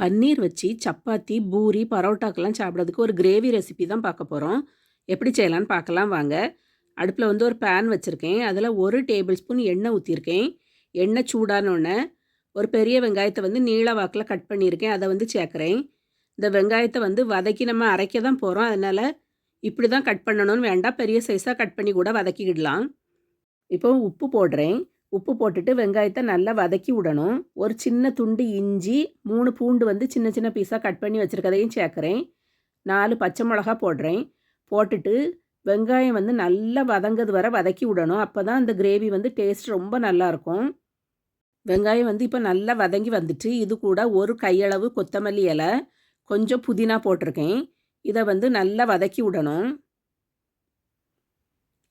பன்னீர் வச்சு சப்பாத்தி, பூரி, பரோட்டாக்கெல்லாம் சாப்பிட்றதுக்கு ஒரு கிரேவி ரெசிபி தான் பார்க்க போகிறோம் எப்படி செய்யலான்னு பார்க்கலாம் வாங்க. அடுப்பில் வந்து ஒரு பேன் வச்சுருக்கேன் அதில் ஒரு டேபிள் ஸ்பூன் எண்ணெய் ஊற்றிருக்கேன் எண்ணெய் சூடானோடனே ஒரு பெரிய வெங்காயத்தை வந்து நீள வாக்கில் கட் பண்ணியிருக்கேன். அதை வந்து சேர்க்குறேன் இந்த வெங்காயத்தை வந்து வதக்கி நம்ம அரைக்க தான் போகிறோம் அதனால் இப்படி தான் கட் பண்ணணும்னு வேண்டாம். பெரிய சைஸாக கட் பண்ணி கூட வதக்கிக்கிடலாம். இப்போ உப்பு போடுறேன். உப்பு போட்டுட்டு வெங்காயத்தை நல்லா வதக்கி விடணும். ஒரு சின்ன துண்டு இஞ்சி, மூணு பூண்டு வந்து சின்ன சின்ன பீஸாக கட் பண்ணி வச்சுருக்கதையும் சேர்க்குறேன் நாலு பச்சை மிளகா போடுறேன். போட்டுட்டு வெங்காயம் வந்து நல்லா வதங்குறது வரை வதக்கி விடணும். அப்போ தான் அந்த கிரேவி வந்து டேஸ்ட் ரொம்ப நல்லாயிருக்கும். வெங்காயம் வந்து இப்போ நல்லா வதங்கி வந்துட்டு, இது கூட ஒரு கையளவு கொத்தமல்லி இலை, கொஞ்சம் புதினா போட்டிருக்கேன். இதை வந்து நல்லா வதக்கி விடணும்.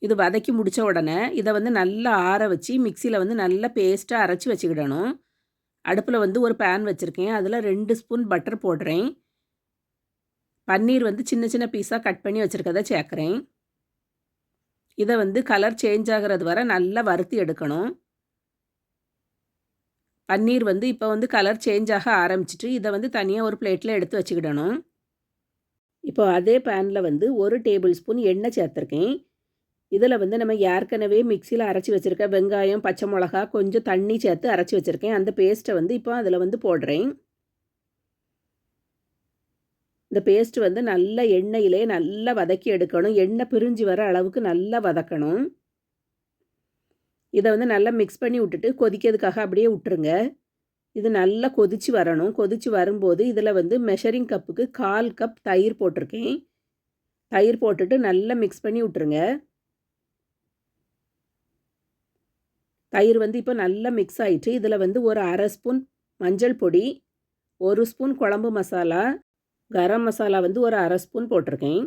இது வதக்கி முடித்த உடனே, இதை வந்து நல்லா ஆற வச்சு மிக்சியில் வந்து நல்லா பேஸ்ட்டாக அரைச்சி வச்சுக்கிடணும். அடுப்பில் வந்து ஒரு பேன் வச்சுருக்கேன் அதில் ரெண்டு ஸ்பூன் பட்டர் போடுறேன். பன்னீர் வந்து சின்ன சின்ன பீஸாக கட் பண்ணி வச்சுருக்கதை சேர்க்குறேன் இதை வந்து கலர் சேஞ்ச் ஆகுறது வரை நல்லா வறுத்தி எடுக்கணும். பன்னீர் வந்து இப்போ வந்து கலர் சேஞ்ச் ஆக ஆரம்பிச்சிட்டு இதை வந்து தனியாக ஒரு பிளேட்டில் எடுத்து வச்சுக்கிடணும். இப்போ அதே பேனில் வந்து ஒரு டேபிள் ஸ்பூன் எண்ணெய் சேர்த்துருக்கேன். இதில் வந்து நம்ம ஏற்கனவே மிக்சியில் அரைச்சி வச்சிருக்க வெங்காயம், பச்சை மிளகா, கொஞ்சம் தண்ணி சேர்த்து அரைச்சி வச்சுருக்கேன் அந்த பேஸ்ட்டை வந்து இப்போ அதில் வந்து போடுறேன். இந்த பேஸ்ட் வந்து நல்லா எண்ணெயிலே நல்லா வதக்கி எடுக்கணும். எண்ணெய் பிரிஞ்சு வர அளவுக்கு நல்லா வதக்கணும். இதை வந்து நல்லா மிக்ஸ் பண்ணி விட்டுட்டு கொதிக்கிறதுக்காக அப்படியே விட்டுருங்க. இது நல்லா கொதிச்சு வரணும். கொதிச்சு வரும்போது இதில் வந்து மெஷரிங் கப்புக்கு 1/4 கப் தயிர் போட்டிருக்கேன். தயிர் போட்டுட்டு நல்லா மிக்ஸ் பண்ணி விட்டுருங்க. தயிர் வந்து இப்போ நல்லா மிக்ஸ் ஆயிட்டு, இதில் வந்து ஒரு அரை ஸ்பூன் மஞ்சள் பொடி, ஒரு ஸ்பூன் குழம்பு மசாலா, கரம் மசாலா வந்து ஒரு அரை ஸ்பூன் போட்டிருக்கேன்.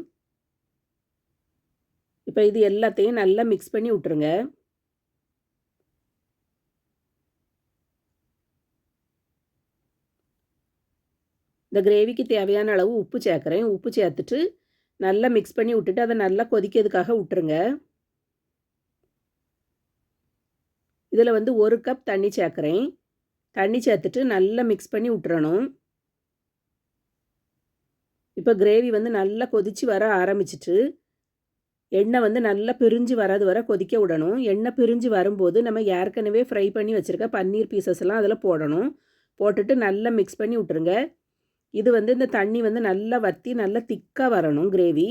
இப்போ இது எல்லாத்தையும் நல்லா மிக்ஸ் பண்ணி விட்ருங்க இந்த கிரேவிக்கு தேவையான அளவு உப்பு சேர்க்குறேன் உப்பு சேர்த்துட்டு நல்லா மிக்ஸ் பண்ணி விட்டுட்டு, அதை நல்லா கொதிக்கிறதுக்காக விட்டுருங்க. இதில் வந்து ஒரு கப் தண்ணி சேர்க்குறேன் தண்ணி சேர்த்துட்டு நல்லா மிக்ஸ் பண்ணி விட்டுறணும். இப்போ கிரேவி வந்து நல்லா கொதிச்சு வர ஆரம்பிச்சிட்டு எண்ணெய் வந்து நல்லா பிரிஞ்சு வர்றது வர கொதிக்க விடணும். எண்ணெய் பிரிஞ்சு வரும்போது நம்ம ஏற்கனவே ஃப்ரை பண்ணி வச்சுருக்க பன்னீர் பீஸஸ்லாம் அதில் போடணும். போட்டுட்டு நல்லா மிக்ஸ் பண்ணி விட்டுருங்க. இது வந்து இந்த தண்ணி வந்து நல்லா வத்தி நல்லா திக்காக வரணும் கிரேவி.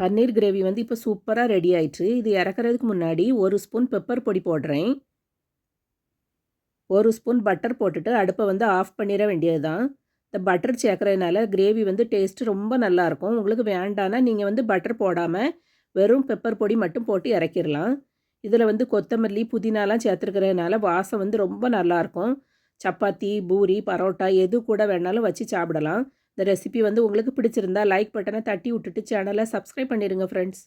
பன்னீர் கிரேவி வந்து இப்போ சூப்பராக ரெடி ஆயிடுச்சு இது இறக்குறதுக்கு முன்னாடி ஒரு ஸ்பூன் பெப்பர் பொடி போடுறேன். ஒரு ஸ்பூன் பட்டர் போட்டுட்டு அடுப்பை வந்து ஆஃப் பண்ணிட வேண்டியது தான். இந்த பட்டர் சேர்க்குறதுனால கிரேவி வந்து டேஸ்ட் ரொம்ப நல்லாயிருக்கும். உங்களுக்கு வேண்டானா நீங்கள் வந்து பட்டர் போடாமல் வெறும் பெப்பர் பொடி மட்டும் போட்டு இறக்கிடலாம் இதில் வந்து கொத்தமல்லி, புதினாலாம் சேர்த்துருக்கிறதுனால வாசம் வந்து ரொம்ப நல்லாயிருக்கும். சப்பாத்தி, பூரி, பரோட்டா எது கூட வேணாலும் வச்சு சாப்பிடலாம். இந்த ரெசிபி வந்து உங்களுக்கு பிடிச்சிருந்தா லைக் பட்டனை தட்டி விட்டுட்டு சேனலை சப்ஸ்கிரைப் பண்ணிடுங்க ஃப்ரெண்ட்ஸ்.